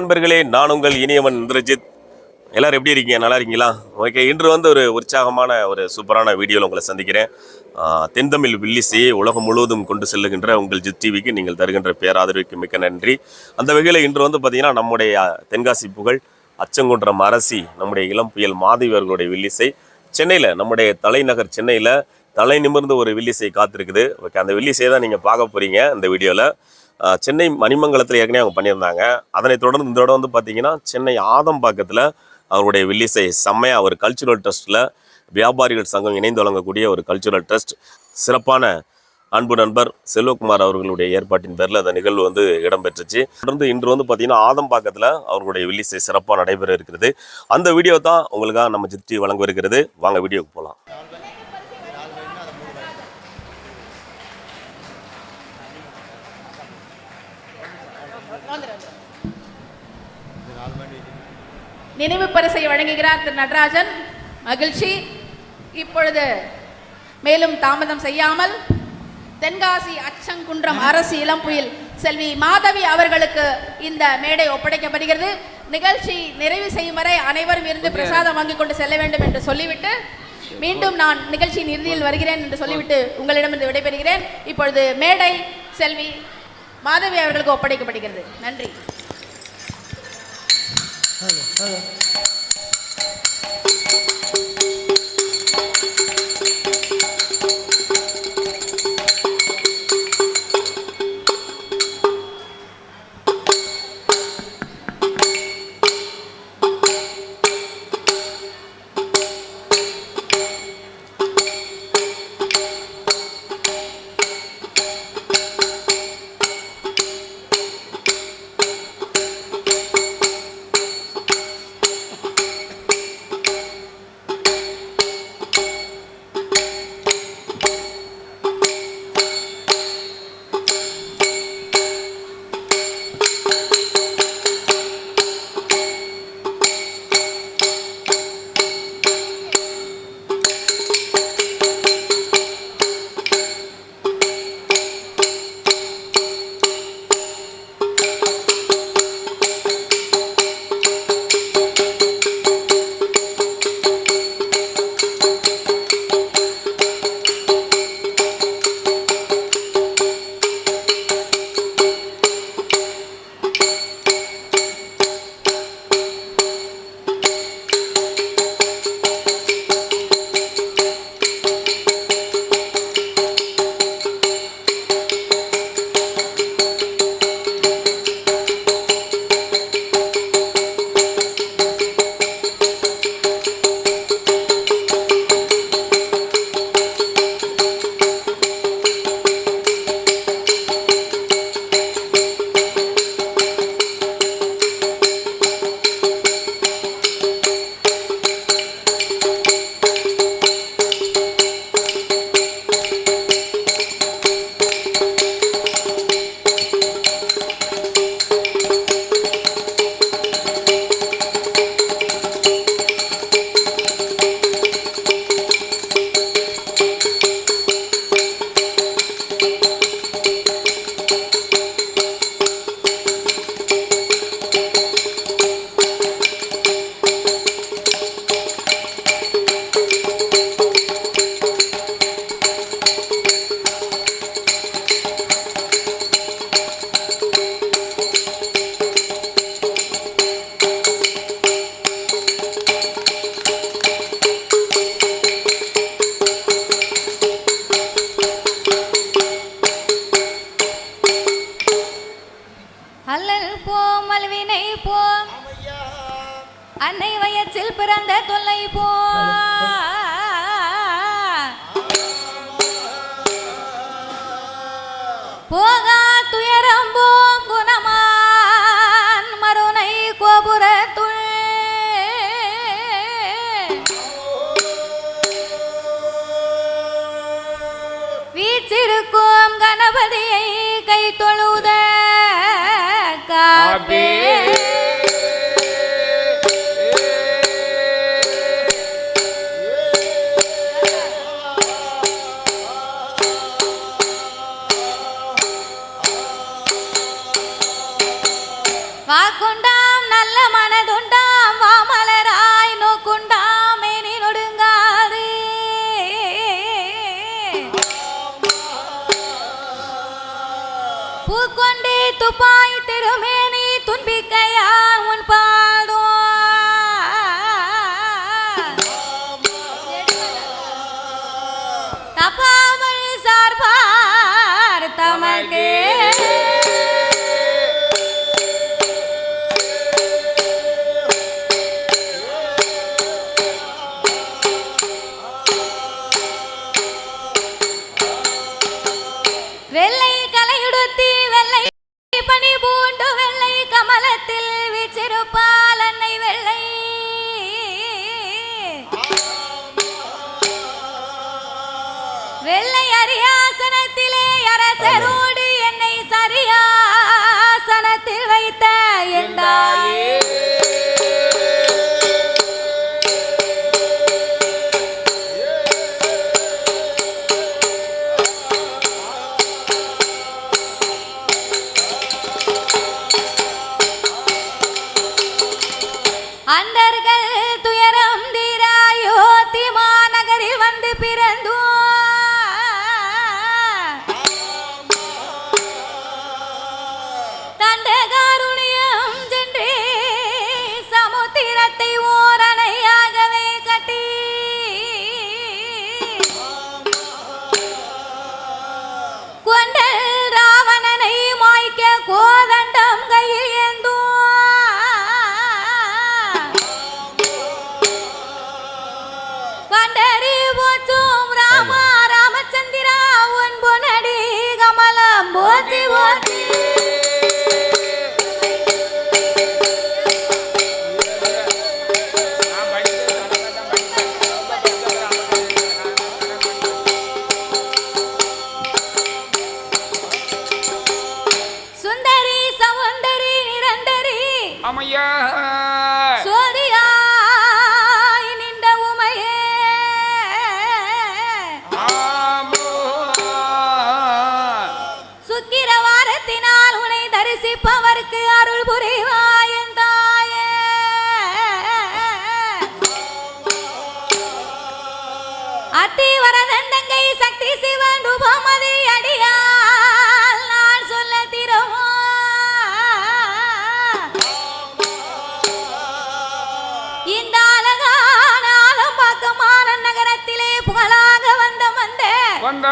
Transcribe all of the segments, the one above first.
நண்பர்களே நான் உங்கள் இனியவன் இந்திரஜித். எல்லாரும் எப்படி இருக்கீங்க? நல்லா இருக்கீங்களா? ஓகே இன்று வந்து ஒரு உற்சாகமான ஒரு சூப்பரான வீடியோவில் உங்களை சந்திக்கிறேன். தென்தமிழ் வில்லிசை உலகம் முழுவதும் கொண்டு செல்லுகின்ற உங்கள் ஜித் டிவிக்கு நீங்கள் தருகின்ற பேராதரவுக்கு மிக்க நன்றி. அந்த வகையில் இன்று வந்து பார்த்தீங்கன்னா நம்முடைய தென்காசி புகழ் அச்சங்குன்றம் அரசி நம்முடைய இளம் புயல் மாதவி அவர்களுடைய வில்லிசை சென்னையில் நம்முடைய தலைநகர் சென்னையில் தலை நிமிர்ந்து ஒரு வில்லிசை காத்திருக்குது. ஓகே அந்த வில்லிசையை தான் நீங்கள் பார்க்க போகிறீங்க இந்த வீடியோவில் சென்னை மணிமங்கலத்தில் ஏற்கனவே அவங்க பண்ணியிருந்தாங்க. அதனைத் தொடர்ந்து இந்த இடம் வந்து பார்த்தீங்கன்னா சென்னை ஆதம்பாக்கத்தில் அவருடைய வில்லிசை செம்மையாக ஒரு கல்ச்சுரல் ட்ரஸ்ட்டில் வியாபாரிகள் சங்கம் இணைந்து வழங்கக்கூடிய ஒரு கல்ச்சுரல் ட்ரஸ்ட் சிறப்பான அன்பு நண்பர் செல்வகுமார் அவர்களுடைய ஏற்பாட்டின் பேரில் அந்த நிகழ்வு வந்து இடம்பெற்றுச்சு. தொடர்ந்து இன்று வந்து பார்த்தீங்கன்னா ஆதம்பாக்கத்தில் அவர்களுடைய வில்லிசை சிறப்பாக நடைபெற இருக்கிறது. அந்த வீடியோ தான் உங்களுக்காக நம்ம ஜித்தி வழங்க இருக்கிறது. வாங்க வீடியோக்கு போகலாம் நினைவு பரிசை வழங்குகிறார் திரு நடராஜன். மகிழ்ச்சி. இப்பொழுது மேலும் தாமதம் செய்யாமல் தென்காசி அச்சங்குன்றம் அரசு இளம்புயில் செல்வி மாதவி அவர்களுக்கு இந்த மேடை ஒப்படைக்கப்படுகிறது. நிகழ்ச்சி நிறைவு செய்யும் வரை அனைவரும் இருந்து பிரசாதம் வாங்கி கொண்டு செல்ல வேண்டும் என்று சொல்லிவிட்டு மீண்டும் நான் நிகழ்ச்சியின் இறுதியில் வருகிறேன் என்று சொல்லிவிட்டு உங்களிடமிருந்து விடைபெறுகிறேன். இப்பொழுது மேடை செல்வி மாதவி அவர்களுக்கு ஒப்படைக்கப்படுகிறது. நன்றி. Hello. கணபதியை கை தொழுத காப்பே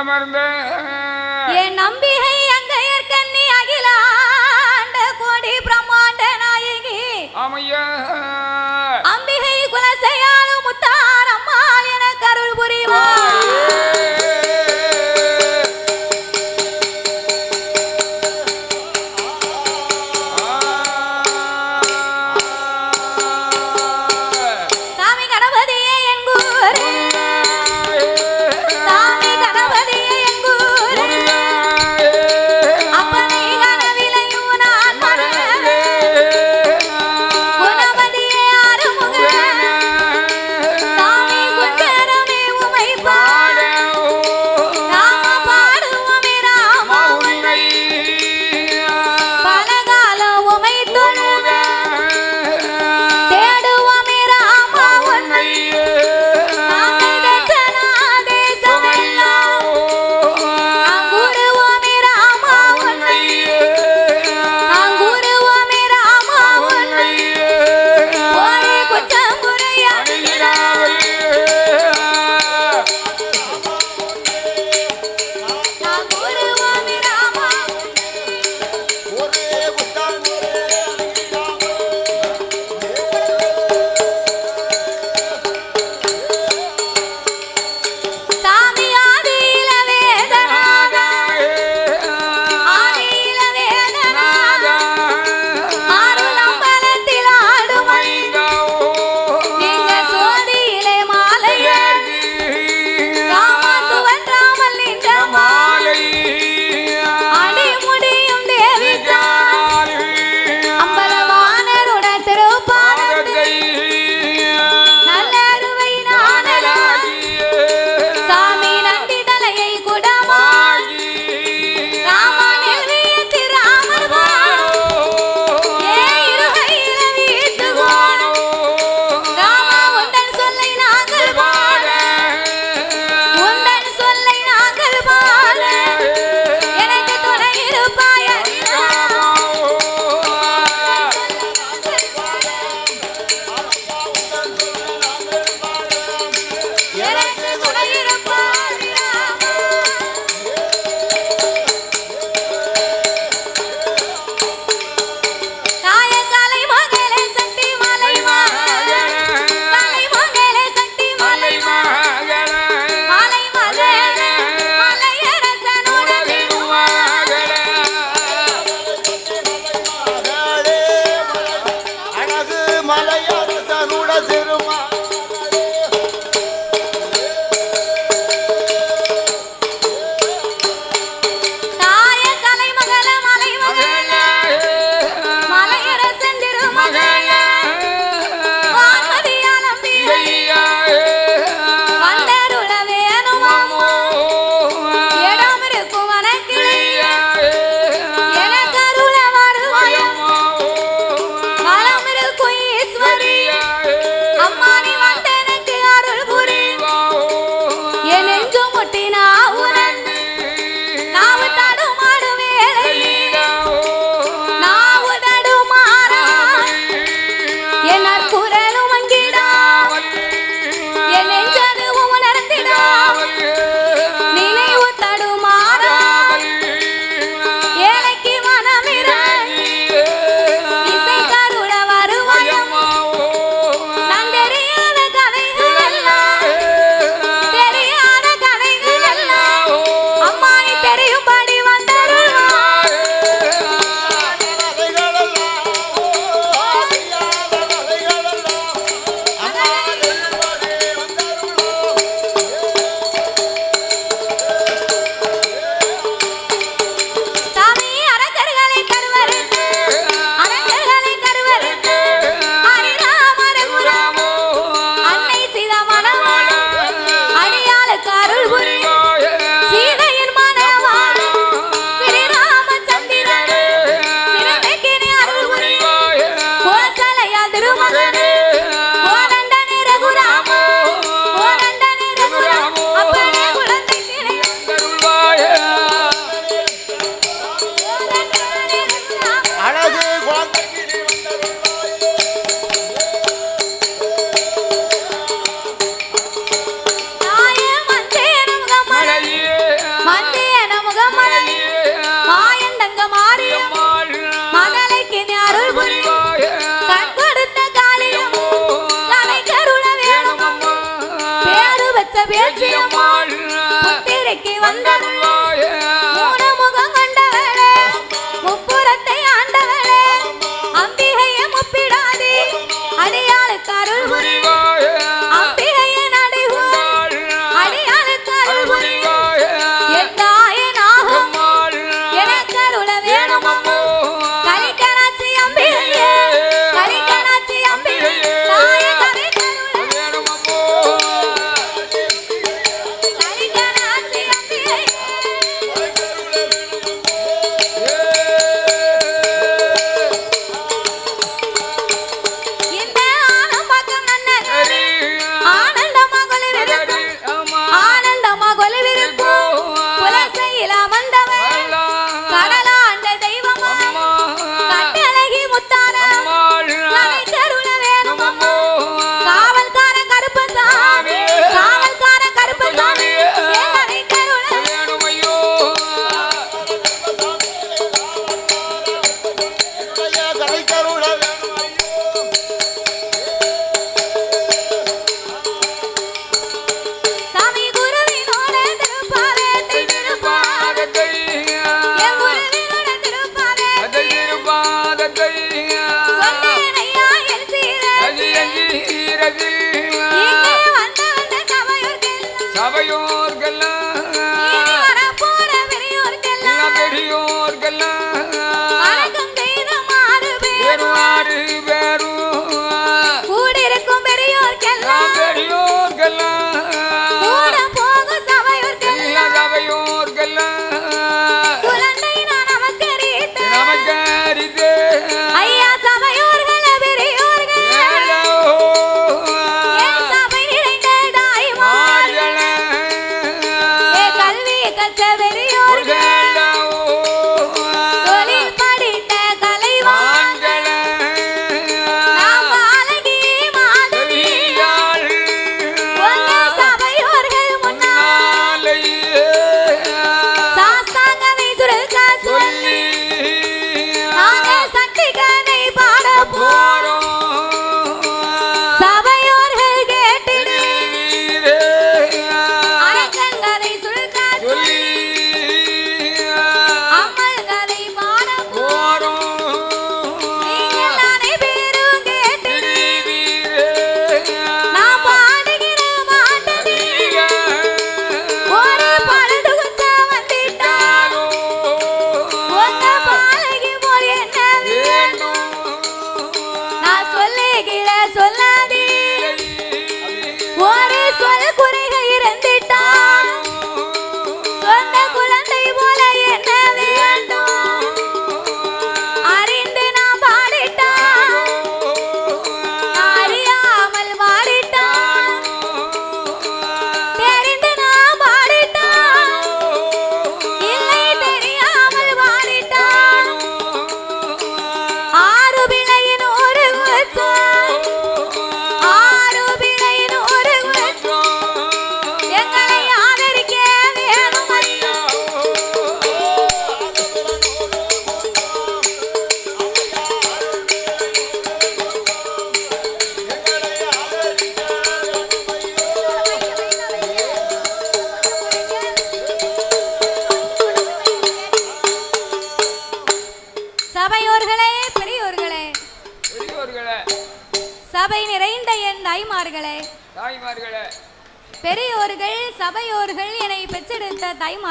வந்த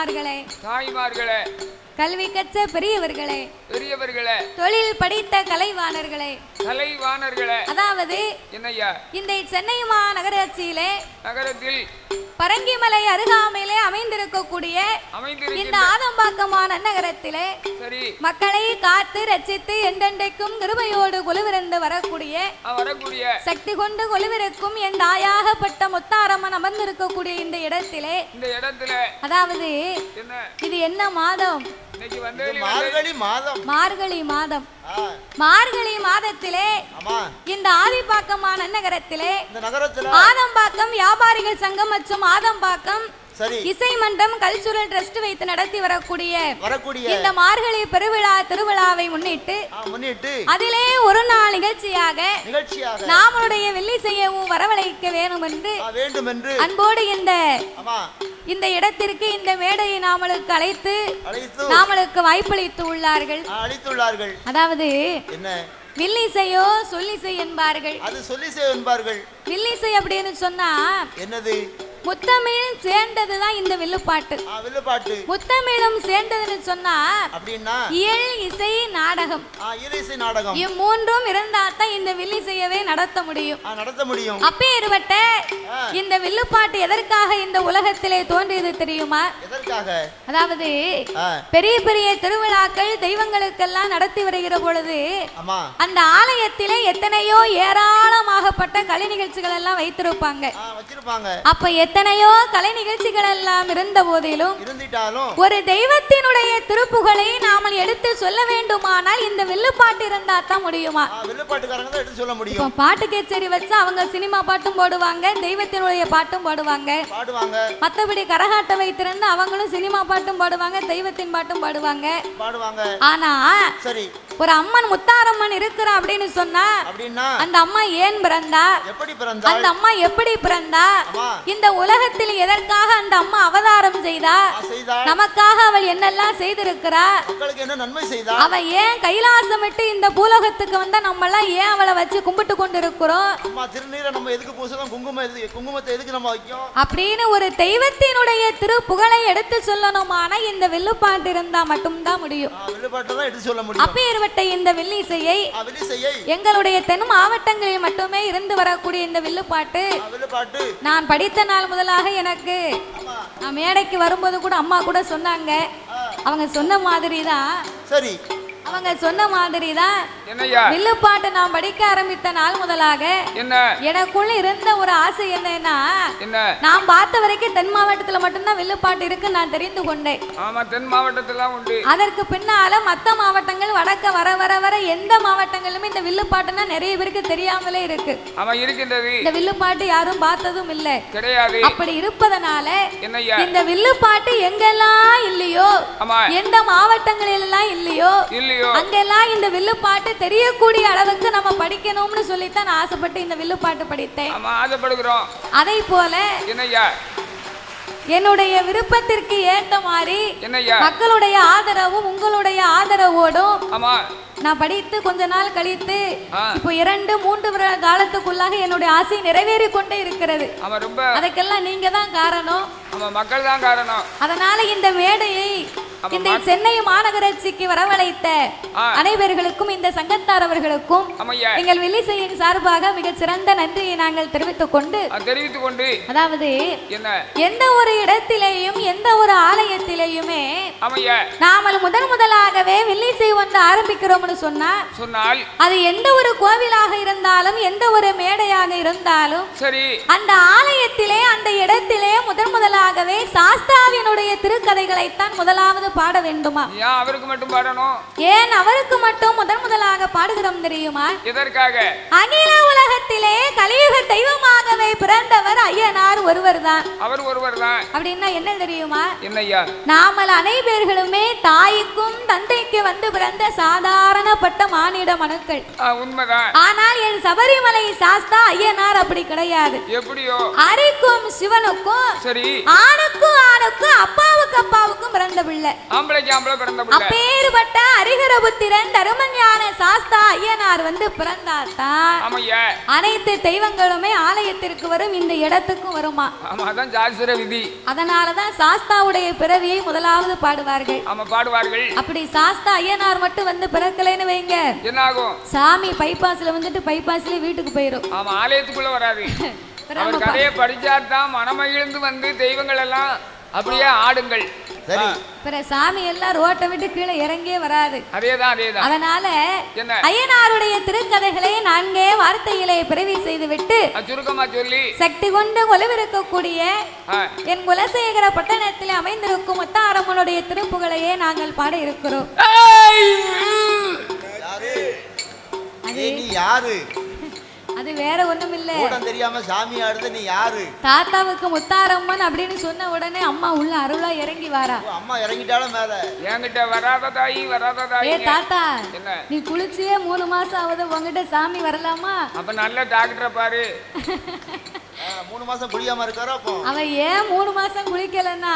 தாய்மார்களே. தாய்மார்களே. கல்வி கற்ற பெரியவர்களே. பெரியவர்களே. தொழில் படித்த கலைவாணர்களே. கலைவாணர்களே. அதாவது என்னய்யா? இந்த சென்னை மாநகராட்சியிலே நகரத்தில் பரங்கிமலை அருகாமையிலே அமைந்திருக்கக்கூடிய இந்த ஆதம்பாக்கமான நகரத்திலே மக்களை காத்து ரட்சித்து என்றென்றைக்கும் கிருபையோடு கொலுவிருந்து வரக்கூடிய சக்தி கொண்டு கொலுவிருக்கும் என் தாயாகப்பட்ட முத்தாரம்மன் அமர்ந்திருக்கக்கூடிய இந்த இடத்திலே இந்த இடத்துல அதாவது இது என்ன மாதம்? மார்கழி மாதம். மார்கழி மாதம். ஆ, மார்கழி மாதத்திலே இந்த ஆதிப்பாக்கமான நகரத்திலே இந்த நகரத்துல ஆதம்பாக்கம் வியாபாரிகள் சங்கம் மற்றும் ஆதம்பாக்கம் சரி. இசை மன்றம் கல்ச்சுரல் ட்ரஸ்ட் வைத்து நடத்தி வரக்கூடிய வரக்கூடிய இந்த மார்கழி பெருவிழா திருவிழாவை முன்னிட்டு முன்னிட்டு அதிலே ஒரு நாள் நிகழ்ச்சியாக நிகழ்ச்சியாக நாமளுடைய வெள்ளி செய்யவும் வரவழைக்க வேணும் என்று வேண்டும் என்று அன்போடு இந்த இந்த இடத்திற்கு இந்த மேடையை நாமளுக்கு அழைத்து நாமளுக்கு வாய்ப்பளித்து உள்ளார்கள். அளித்துள்ளார்கள் அதாவது என்ன? வில்லிசையோ சொல்லிசை என்பார்கள். அது சொல்லி செய் என்பார்கள். வில்லிசை அப்படின்னு சொன்னா என்னது? முத்தமிழும் சேர்ந்ததுதான் இந்த வில்லுப்பாட்டு. முத்தமிழும் சேர்ந்ததுன்னு சொன்னா அப்படின்னா? இயல் இசை நாடகம். இம்மூன்றும் இருந்தாதான் இந்த வில்லிசையவே நடத்த முடியும். நடத்த முடியும். அப்பேற்பட்ட இந்த வில்லுப்பாட்டு எதற்காக இந்த உலகத்திலே தோன்றியது தெரியுமா? எதற்காக? அதாவது பெரிய பெரிய திருவிழாக்கள் தெய்வங்களுக்கெல்லாம் நடத்தி வருகிற பொழுது அந்த ஆலயத்திலே எத்தனையோ ஏராளமாகப்பட்ட கலை நிகழ்ச்சிகள் எல்லாம் வைத்திருப்பாங்க. அப்ப எத்தனையோ கலை நிகழ்ச்சிகள் எல்லாம் இருந்த போதிலும் ஒரு தெய்வத்தினுடைய திருப்புகளை நாமல் எடுத்து சொல்ல வேண்டுமானால் இந்த வில்லுப்பாட்டு இருந்தா தான் முடியுமா? பாட்டு கச்சேரி வச்சு அவங்க சினிமா பாட்டும் போடுவாங்க தெய்வத்தினுடைய பாட்டும் போடுவாங்க. மற்றபடி கரகாட்டம் வைத்திருந்து அவங்களும் சினிமா பாட்டும் பாடுவாங்க தெய்வத்தின் பாட்டும் பாடுவாங்க. ஆனா ஒரு அம்மன் முத்தாரம்மன் இருக்கிறா அப்படின்னு சொன்னா அந்த அம்மா ஏன் பிறந்தா? அந்த அம்மா எப்படி பிறந்தா? இந்த உலகத்தில் எதற்காக அந்த அம்மா அவதாரம் செய்தா? நமக்காக அவள் என்னெல்லாம் செய்திருக்கிறா? அவ ஏன் கைலாசம் விட்டு இந்த பூலோகத்துக்கு வந்தா நம்ம எல்லாம் ஏன் அவளை வச்சு கும்பிட்டு கொண்டு இருக்கிறோம் அம்மா திருநீரை நம்ம எதுக்கு பூசலாம்? குங்குமம் எதுக்கு குங்குமத்தை எதுக்கு நம்ம வைக்கும் அப்படின்னு ஒரு தெய்வத்தினுடைய திருப்புகழை எடுத்து சொல்லணுமான இந்த வில்லுப்பாட்டு இருந்தா மட்டும்தான் முடியும். ஆ, வில்லுப்பாட்டை தான் எடுத்து சொல்ல முடியும். அப்பேற்பட்ட இந்த வில்லிசையை எங்களுடைய தென் மாவட்டங்களில் மட்டுமே இருந்து வரக்கூடிய இந்த வில்லுப்பாட்டு. நான் படித்த நாள் முதலாக எனக்கு. நான் மேடைக்கு வரும்போது கூட அம்மா கூட சொன்னாங்க. அவங்க சொன்ன மாதிரி தான் சரி. அவங்க சொன்ன மாதிரி தான் வில்லுப்பாட்டு நான் படிக்க ஆரம்பித்த நாள் முதலாக என்ன? எனக்குள்ள இருந்த ஒரு ஆசை என்னன்னா என்ன? நான் பார்த்த வரைக்கும் தென் மாவட்டத்துல மட்டும்தான் வில்லுப்பாட்டு இருக்கு நான் தெரிந்து கொண்டேன். ஆமா தென் மாவட்டத்துல உண்டு. அதற்கு பின்னால மத்த மாவட்டங்கள் வடக்க வர வர வர எந்த மாவட்டங்களிலுமே இந்த வில்லுப்பாட்டுன்னா நிறைய பேருக்கு தெரியாமலே இருக்கு. அவன் இருக்கின்றது. இந்த வில்லுப்பாட்டு யாரும் பார்த்ததும் இல்லை. கிடையாது. அப்படி இருப்பதனால இந்த வில்லுப்பாட்டு எங்கெல்லாம் இல்லையோ ஆமா. எந்த மாவட்டங்களில் எல்லாம் இல்லையோ இல்லையோ? அங்கெல்லாம் இந்த வில்லுப்பாட்டு தெரியக்கூடிய அளவுக்கு நம்ம படிக்கணும்னு சொல்லித்தான் நான் ஆசைப்பட்டு இந்த வில்லுப்பாட்டு படித்தேன். ஆசைப்படுகிறோம். அதை போல என்னுடைய விருப்பத்திற்கு ஏத்த மாதிரி மக்களுடைய ஆதரவும் உங்களுடைய ஆதரவோடும் நான் படித்து கொஞ்ச நாள் கழித்து. இப்போ இரண்டு மூன்று வருட காலத்துக்குள்ளாக என்னுடைய ஆசை நிறைவேறி கொண்டே இருக்கிறது அதுக்கெல்லாம் நீங்க தான் காரணம். மக்கள் தான் காரணம். அதனால இந்த மேடையை இந்த சென்னை மாநகராட்சிக்கு வரவழைத்த. அனைவர்களுக்கும் இந்த சங்கத்தார் அவர்களுக்கும் எங்கள் வில்லிசையின் சார்பாக மிகச் சிறந்த நன்றியை நாங்கள் தெரிவித்துக் கொண்டு தெரிவித்துக் கொண்டு அதாவது எந்த ஒரு இடத்திலேயும் எந்த ஒரு ஆலயத்திலேயுமே நாமல் முதன் முதலாகவே வில்லிசை ஒன்று ஆரம்பிக்கிறோம்னு சொன்னா சொன்னால் அது எந்த ஒரு கோவிலாக இருந்தாலும் எந்த ஒரு மேடையாக இருந்தாலும் சரி. அந்த ஆலயத்திலே அந்த இடத்திலே முதன் முதலாகவே சாஸ்தாவினுடைய திருக்கதைகளைத்தான் முதலாவது பாட வேண்டுமா? ஏன் அவருக்கு மட்டும் பாடணும்? ஏன் அவருக்கு மட்டும் முதன் முதலாக பாடுகிறோம் தெரியுமா? எதற்காக? அகில உலகத்திலே கலியுக தெய்வமாகவே பிறந்தவர் ஐயனார் ஒருவர்தான். அவர் ஒருவர் தான் அப்படின்னா என்ன தெரியுமா? என்னய்யா? நாமல் அனைவர்களுமே தாய்க்கும் தந்தைக்கு வந்து பிறந்த சாதாரணப்பட்ட மானிட மனுக்கள். உண்மைதான். ஆனால் என் சபரிமலை சாஸ்தா ஐயனார் அப்படி கிடையாது. எப்படியோ? அரிக்கும் சிவனுக்கும் சரி. ஆணுக்கும் ஆணுக்கும் அப்பாவுக்கு அப்பாவுக்கும் பிறந்த பிள்ளை. ஆம்பளைக்கு ஆம்பளை பிறந்த பிள்ளை. அப்பேறுபட்ட ஹரிஹரபுத்திரன் தருமஞான சாஸ்தா ஐயனார் வந்து ஆமையா. அனைத்து தெய்வங்களுமே ஆலயத்திற்கு வரும் இந்த இடத்துக்கும் வருமா? அதான் ஜாஸ்திர விதி. அதனாலதான் சாஸ்தாவுடைய பிறவியை முதலாவது பாடுவார்கள். ஆமா பாடுவார்கள். அப்படி சாஸ்தா ஐயனார் மட்டும் வந்து பிறக்கலைன்னு வைங்க. என்ன ஆகும் சாமி பைபாஸ்ல வந்துட்டு பைபாஸ்ல வீட்டுக்கு போயிரும். ஆமா ஆலயத்துக்குள்ள வராது அவர் கதையை படிச்சாதான் மனமகிழ்ந்து வந்து தெய்வங்கள் எல்லாம் அப்படியே ஆடுங்கள். சரி. பிற சாமி எல்லாம் ரோட்டை விட்டு கீழே இறங்கியே வராது. அதேதான் அதேதான். அதனால என்ன? ஐயனாருடைய திருக்கதைகளை நான்கே வார்த்தையிலே பிறவி செய்து விட்டு சுருக்கமா சொல்லி. சக்தி கொண்டு கொலுவிருக்கக்கூடிய என் குலசேகர பட்டணத்தில் அமைந்திருக்கும் முத்தாரம்மனுடைய திருப்புகளையே நாங்கள் பாட இருக்கிறோம். நீ யாரு? அது வேற ஒண்ணும் இல்ல கூட்டம் தெரியாம சாமி ஆடுது நீ யாரு? தாத்தாவுக்கு முத்தாரம்மன் அப்படின்னு சொன்ன உடனே அம்மா உள்ள அருளா இறங்கி வாரா. அம்மா இறங்கிட்டாலும் மேல. என்கிட்ட வராத தாயி வராத ஏ தாயி தாத்தா என்ன? நீ குளிச்சியே மூணு மாசம் ஆகுது உங்ககிட்ட சாமி வரலாமா? அப்ப நல்ல டாக்டரை பாரு. மூணு மாசம் குடியாம இருக்காரா அப்போ? அவன் ஏன் மூணு மாசம் குளிக்கலன்னா?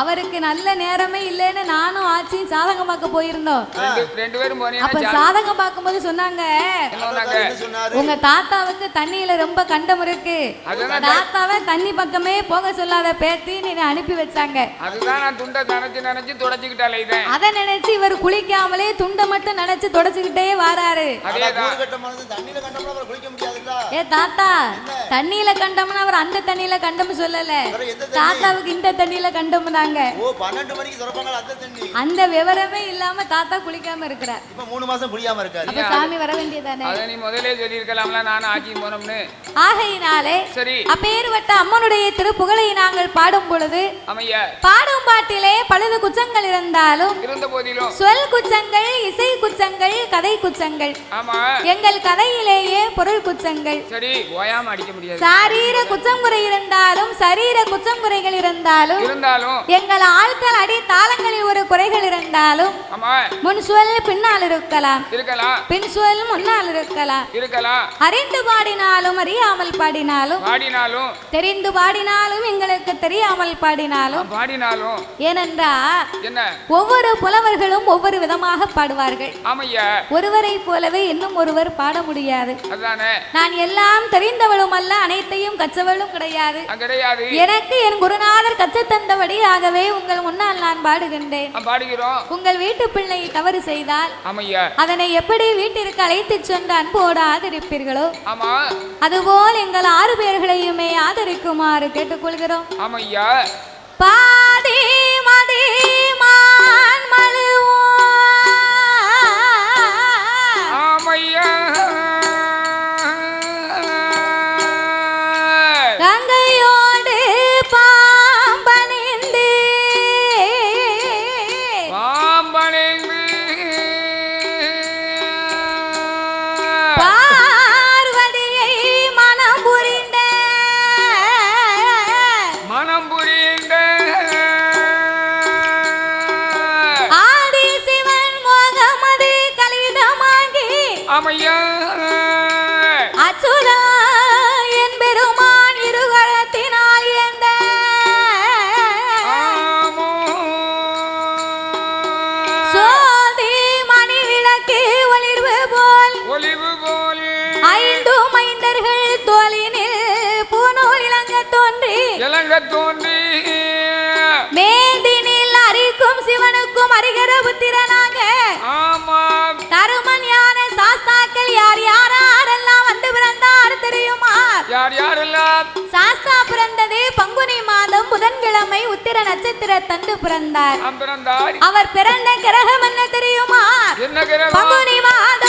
அவருக்கு நல்ல நேரமே இல்லைன்னு நானும் ஆச்சியும் சாதகம் பார்க்க போயிருந்தோம். ரெண்டு பேரும் அப்ப சாதகம் பார்க்கும்போது சொன்னாங்க உங்க தாத்தாவுக்கு தண்ணியில ரொம்ப கண்டம் இருக்கு. தாத்தாவை தண்ணி பக்கமே போக சொல்லாத பேத்தி நீ அனுப்பி வச்சாங்க. அதுதான் நான் துண்டை நினைச்சு நினைச்சு தொடச்சிக்கிட்டாலே அத நினைச்சு இவர் குளிக்காமலே துண்டை மட்டும் நினைச்சு தொடச்சுக்கிட்டே வாராரு. ஏ தாத்தா தண்ணியில கண்டம்னு அவர் அந்த தண்ணியில கண்டம் சொல்லல? தாத்தாவுக்கு இந்த தண்ணியில கண்டம் தாங்க அந்த தண்ணி. அந்த விவரமே இல்லாம தாத்தா குளிக்காம இருக்கிறார். இப்ப மூணு மாசம் குடியாம இருக்காரு. அப்ப சாமி வர வேண்டியதானே? அதை நீ முதலே சொல்லியிருக்கலாம்ல நானும் ஆட்சி போனோம்னு. ஆகையினாலே சரி. அப்பேறுபட்ட அம்மனுடைய திருப்புகழை நாங்கள் பாடும் பொழுது பாடும் பாட்டிலே பழுது குச்சங்கள் இருந்தாலும் இருந்த போதிலும். சொல் குச்சங்கள் இசை குச்சங்கள் கதை குச்சங்கள். ஆமா. எங்கள் கதையிலேயே பொருள் குச்சங்கள். சரி ஓயாம அடிக்க முடியாது. சாரீர குச்சம் குறை இருந்தாலும் சரீர குச்சம் குறைகள் இருந்தாலும் இருந்தாலும் எங்கள் ஆட்கள் அடி தாளங்களில் ஒரு குறைகள் இருந்தாலும் முன் சொல் பின்னால் இருக்கலாம். இருக்கலாம். பின் சொல் முன்னால் இருக்கலாம். இருக்கலாம். அறிந்து பாடினாலும் அறியாமல் பாடினாலும் பாடினாலும் தெரிந்து பாடினாலும் எங்களுக்கு தெரியாமல் பாடினாலும் பாடினாலும். ஏனென்றா என்ன? ஒவ்வொரு புலவர்களும் ஒவ்வொரு விதமாக பாடுவார்கள். ஆமையா. ஒருவரை போலவே இன்னும் ஒருவர் பாட முடியாது. நான் எல்லாம் தெரிந்தவளும் அல்ல அனைத்தையும் கற்றவளும் கிடையாது. எனக்கு என் குருநாதர் கற்றுத் தந்தபடியாகவே உங்கள் முன்னால் நான் பாடுகின்றேன். பாடுகிறோம். உங்கள் வீட்டு பிள்ளை தவறு செய்தால் ஆமையா. அதனை எப்படி வீட்டிற்கு அழைத்துச் சென்று அன்போடு ஆதரிப்பீர்களோ? ஆமா. அதுபோல் எங்கள் ஆறு பேர்களையுமே ஆதரிக்குமாறு கேட்டுக்கொள்கிறோம். ஆமையா. பாதி மதி இளங்க தோன்றி. மேதினில் அரிக்கும் சிவனுக்கும் அறிகிற புத்திரனாக. ஆமாம் தருமன் ஞான சாஸ்தாக்கள் யார் யாரெல்லாம் வந்து பிறந்தார் தெரியுமா? யார் யாரெல்லாம்? சாஸ்தா பிறந்தது பங்குனி மாதம் புதன்கிழமை உத்திர நட்சத்திர தந்து பிறந்தார். அவர் பிறந்த கிரகம் என்ன தெரியுமா? என்ன கிரகம்? பங்குனி மாதம்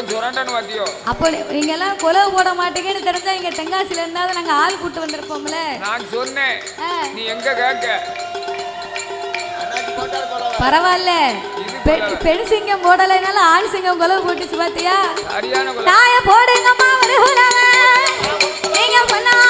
பக்கம் சுரண்டன்னு வாத்தியோ? அப்போ நீங்க எல்லாம் கொலை போட மாட்டீங்கன்னு தெரிஞ்சா இங்க தென்காசில இருந்தாவது நாங்க ஆள் கூட்டு வந்திருப்போம்ல. நான் சொன்னேன். ஆ, நீ எங்க கேட்க? கொலவை பரவாயில்ல. பெண் பெண் சிங்கம் போடலைனாலும் ஆண் சிங்கம் கொலை போட்டுச்சு பாத்தியா? சரியான கொலை தாய போடுங்கம்மா ஒரு நீங்க பண்ணான